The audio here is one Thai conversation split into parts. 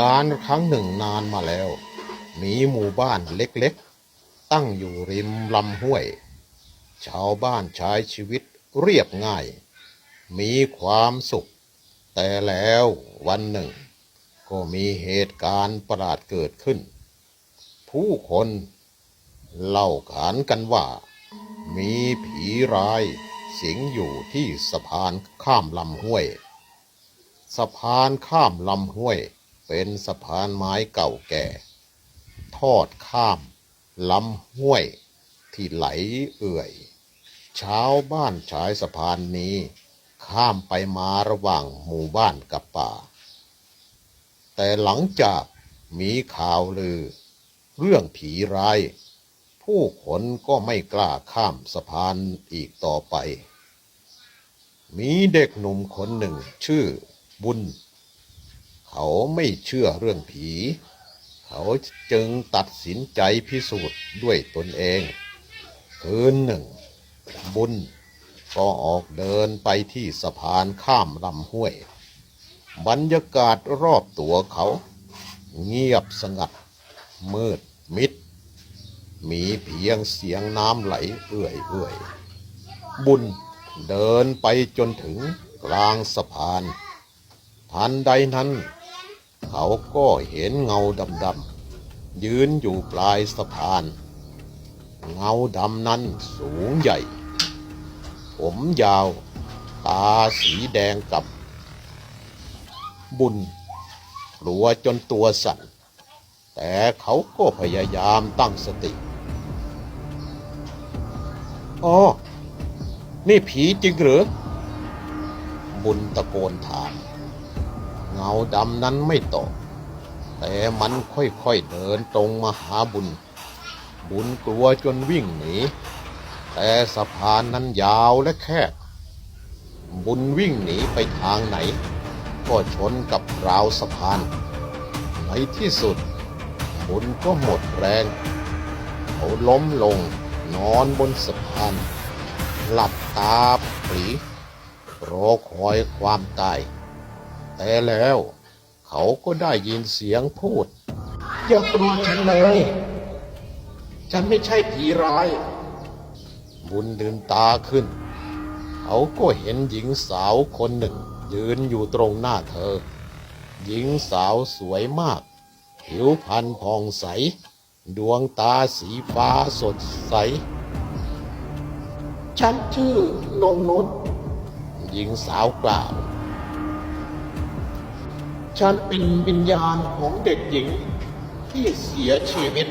การครั้งหนึ่งนานมาแล้ว มีหมู่บ้านเล็กๆ ตั้งอยู่ริมลำห้วย ชาวบ้านใช้ชีวิตเรียบง่าย มีความสุข แต่แล้ววันหนึ่ง ก็มีเหตุการณ์ประหลาดเกิดขึ้น ผู้คนเล่าขานกันว่า มีผีร้ายสิงอยู่ที่สะพานข้ามลำห้วย สะพานข้ามลำห้วย เป็นสะพานไม้เก่าแก่ ทอดข้ามลำห้วยที่ไหลเอื่อยชาวบ้านใช้สะพานนี้ ข้ามไปมาระหว่างหมู่บ้านกับป่า แต่หลังจากมีข่าวลือ เรื่องผีร้าย ผู้คนก็ไม่กล้าข้ามสะพานอีกต่อไป มีเด็กหนุ่มคนหนึ่งชื่อบุญ เขาไม่เชื่อเรื่องผี เขาจึงตัดสินใจพิสูจน์ด้วยตนเอง คืนหนึ่ง บุญก็ออกเดินไปที่สะพานข้ามลำห้วย บรรยากาศรอบตัวเขา เงียบสงัด มืดมิด มีเพียงเสียงน้ำไหลเอื่อยเอื่อยบุญเดินไปจนถึงกลางสะพาน ทันใดนั้น เขาก็เห็นเงาดำๆยืนอยู่ปลายสะพาน เงาดำนั้นสูงใหญ่ ผมยาว ตาสีแดงกับ บุญกลัวจนตัวสั่น แต่เขาก็พยายามตั้งสติอ๋อ นี่ผีจริงหรือ บุญตะโกนถาม เงาดำนั้นไม่ตอบแต่มันค่อยๆเดินตรงมาหาบุญ บุญกลัวจนวิ่งหนีแต่สะพานนั้นยาวและแคบ บุญวิ่งหนีไปทางไหน ก็ชนกับราวสะพานในที่สุด บุญก็หมดแรง เขาล้มลงนอนบนสะพาน หลับตาปลีรอคอยความตาย แต่แล้ว เขาก็ได้ยินเสียงพูด อย่ากลัวฉันเลย ฉันไม่ใช่ผีร้าย บุญลืมตาขึ้น เขาก็เห็นหญิงสาวคนหนึ่ง ยืนอยู่ตรงหน้าเธอ หญิงสาวสวยมาก ผิวพรรณผ่องใส ดวงตาสีฟ้าสดใส ฉันชื่อนงนุชหญิงสาวกล่าว ฉันเป็นวิญญาณของเด็กหญิง ที่เสียชีวิต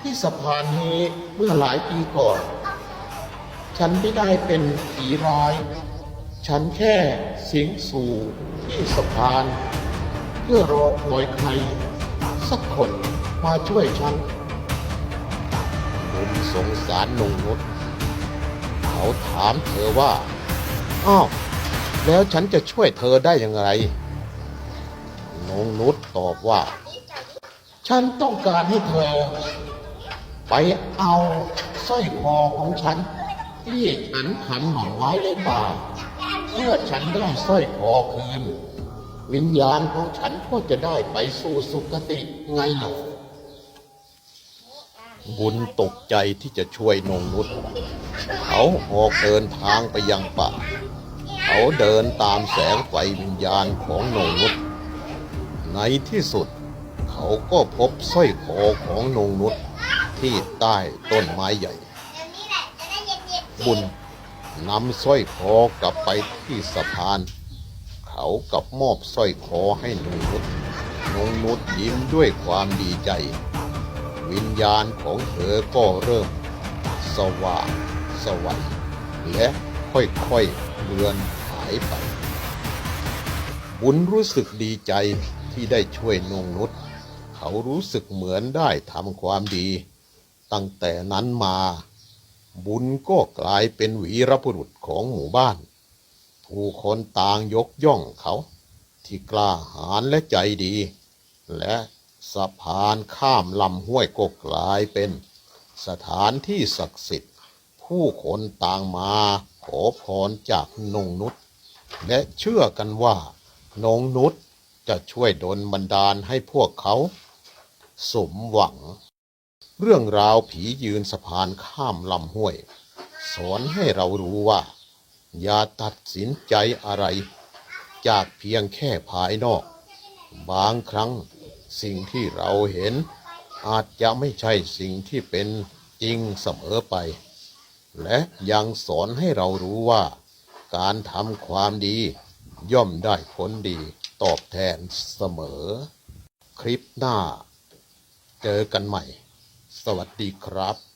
ที่สะพานนี้เมื่อหลายปีก่อน ฉันไม่ได้เป็นผีร้าย ฉันแค่สิงสู่ที่สะพาน เพื่อรอคอยใคร สักคนมาช่วยฉันบุญสงสารนงนุชเขาถามเธอว่า อ้าว แล้วฉันจะช่วยเธอได้อย่างไร นงนุชตอบว่า ฉันต้องการให้เธอ ไปเอาสร้อยคอของฉันที่ฉันขันหน่อไว้ในป่าเมื่อฉันได้สร้อยคอคืน วิญญาณของฉันก็จะได้ไปสู่สุคติไงล่ะบุญตกใจที่จะช่วยนงนุชเขาออกเดินทางไปยังป่า เขาเดินตามแสงไฟวิญญาณของนงนุช ในที่สุด เขาก็พบสร้อยคอของนงนุชที่ใต้ต้นไม้ใหญ่ บุญนำสร้อยคอกลับไปที่สะพาน เขากับมอบสร้อยคอให้นงนุชนงนุชยิ้มด้วยความดีใจ วิญญาณของเธอก็เริ่ม สว่างสวัยและค่อยๆเลือนหายไป บุญรู้สึกดีใจ ที่ได้ช่วยนงนุชเขารู้สึกเหมือนได้ทำความดี ตั้งแต่นั้นมา บุญก็กลายเป็นวีรบุรุษของหมู่บ้าน ผู้คนต่างยกย่องเขา ที่กล้าหาญและใจดี และสะพานข้ามลำห้วยก็กลายเป็น สถานที่ศักดิ์สิทธิ์ ผู้คนต่างมาขอพรจากนงนุษและเชื่อกันว่านงนุษ จะช่วยดลบันดาลให้พวกเขา สมหวัง เรื่องราวผียืนสะพานข้ามลำห้วย สอนให้เรารู้ว่า อย่าตัดสินใจอะไร จากเพียงแค่ภายนอก บางครั้งสิ่งที่เราเห็น อาจจะไม่ใช่สิ่งที่เป็นจริงเสมอไป และยังสอนให้เรารู้ว่า การทำความดีย่อมได้ผลดี ตอบแทนเสมอ คลิปหน้า เจอกันใหม่ สวัสดีครับ